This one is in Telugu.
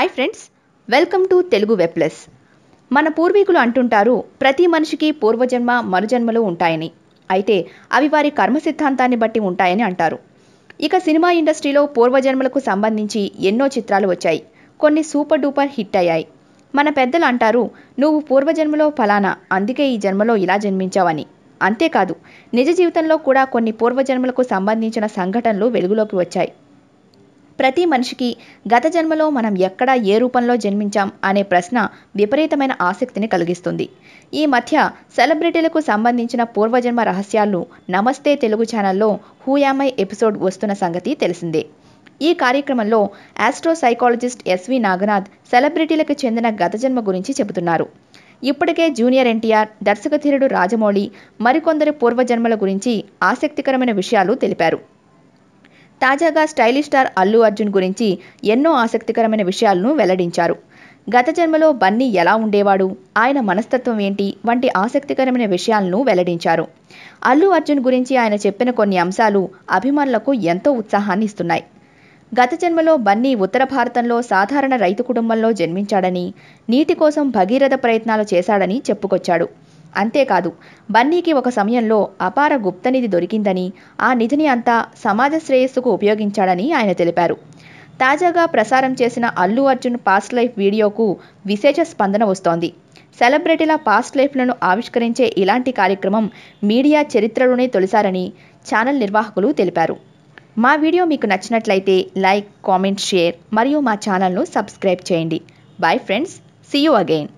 Hi friends welcome to Telugu web plus మన పూర్వీకులు అంటుంటారు ప్రతి మనిషికి పూర్వజన్మ మరుజన్మలు ఉంటాయని. అయితే అవి వారి కర్మ సిద్ధాంతాన్ని బట్టి ఉంటాయని అంటారు. ఇక సినిమా ఇండస్ట్రీలో పూర్వజన్మలకు సంబంధించి ఎన్నో చిత్రాలు వచ్చాయి. కొన్ని సూపర్ డూపర్ హిట్ అయ్యాయి. మన పెద్దలు అంటారు నువ్వు పూర్వజన్మలో ఫలానా అందుకే ఈ జన్మలో ఇలా జన్మించావని. అంతేకాదు నిజ జీవితంలో కూడా కొన్ని పూర్వజన్మలకు సంబంధించిన సంఘటనలు వెలుగులోకి వచ్చాయి. ప్రతి మనిషికి గత జన్మలో మనం ఎక్కడ ఏ రూపంలో జన్మించాం అనే ప్రశ్న విపరీతమైన ఆసక్తిని కలిగిస్తుంది. ఈ మధ్య సెలబ్రిటీలకు సంబంధించిన పూర్వజన్మ రహస్యాలు నమస్తే తెలుగు ఛానల్లో హూయామై ఎపిసోడ్ వస్తున్న సంగతి తెలిసిందే. ఈ కార్యక్రమంలో astro psychologist S V Naganath సెలబ్రిటీలకు చెందిన గత జన్మ గురించి చెబుతున్నారు. ఇప్పటికే జూనియర్ ఎన్టీఆర్ దర్శకధీరుడు రాజమౌళి మరికొందరు పూర్వజన్మల గురించి ఆసక్తికరమైన విషయాలు తెలిపారు. తాజాగా స్టైలిష్ స్టార్ అల్లు అర్జున్ గురించి ఎన్నో ఆసక్తికరమైన విషయాలను వెల్లడించారు. గత జన్మలో బన్నీ ఎలా ఉండేవాడు? ఆయన మనస్తత్వం ఏంటి? వంటి ఆసక్తికరమైన విషయాలను వెల్లడించారు. అల్లు అర్జున్ గురించి ఆయన చెప్పిన కొన్ని అంశాలు అభిమానులకు ఎంతో ఉత్సాహాన్ని ఇస్తున్నాయి. గత జన్మలో బన్నీ ఉత్తర భారతంలో సాధారణ రైతు కుటుంబంలో జన్మించాడని నీటి కోసం భగీరథ ప్రయత్నాలు చేశాడని చెప్పుకొచ్చాడు. అంతేకాదు బన్నీకి ఒక సమయంలో అపార గుప్తనిధి దొరికిందని ఆ నిధిని అంతా సమాజ శ్రేయస్సుకు ఉపయోగించాడని ఆయన తెలిపారు. తాజాగా ప్రసారం చేసిన అల్లు అర్జున్ పాస్ట్ లైఫ్ వీడియోకు విశేష స్పందన వస్తోంది. సెలబ్రిటీల పాస్ట్ లైఫ్లను ఆవిష్కరించే ఇలాంటి కార్యక్రమం మీడియా చరిత్రలోనే తొలిసారని ఛానల్ నిర్వాహకులు తెలిపారు. మా వీడియో మీకు నచ్చినట్లయితే లైక్ కామెంట్ షేర్ మరియు మా ఛానల్ను సబ్స్క్రైబ్ చేయండి. Bye friends see you again.